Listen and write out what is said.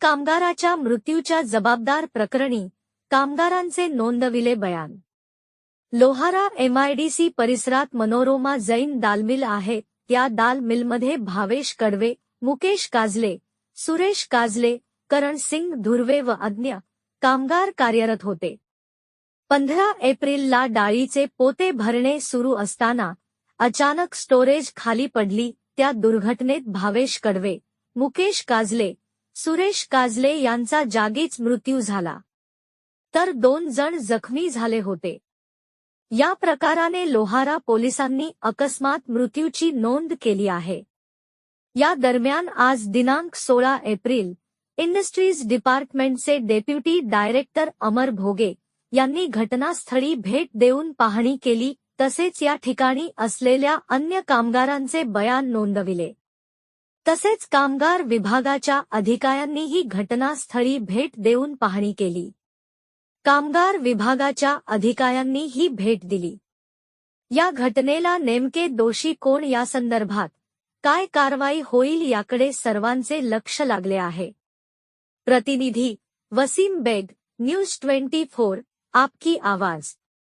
कामगाराच्या मृत्यूच्या जबाबदार प्रकरणी कामगारांचे नोंदविले बयान. लोहारा एमआयडीसी परिसरात मनोरोमा जैन दालमिल आहे. त्या दाल मिलमध्ये भावेश कडवे मुकेश काजले सुरेश काजले करण सिंग धुर्वे व अज्ञ कामगार कार्यरत होते. पंधरा एप्रिलला डाळीचे पोते भरणे सुरू असताना अचानक स्टोरेज खाली पडली. त्या दुर्घटनेत भावेश कडवे मुकेश काजले सुरेश काजले यांचा जागीच मृत्यू झाला. तर दोन जण जखमी झाले होते. या प्रकाराने लोहारा पोलिसांनी अकस्मात मृत्यूची नोंद केली आहे. या दरम्यान आज दिनांक सोळा एप्रिल इंडस्ट्रीज डिपार्टमेंटचे डेप्युटी डायरेक्टर अमर भोगे यांनी घटनास्थळी भेट देऊन पाहणी केली तसेच या ठिकाणी असलेल्या अन्य कामगारांचे बयान नोंदविले. तसेच कामगार विभागाच्या अधिकाऱ्यांनीही घटनास्थळी भेट देऊन पाहणी केली. कामगार विभागाच्या अधिकाऱ्यांनी ही भेट दिली. या घटनेला नेमके दोषी कोण या संदर्भात काय कारवाई होईल याकडे सर्वांचे लक्ष लागले आहे. प्रतिनिधी Wasim Baig news twenty four आपकी आवाज.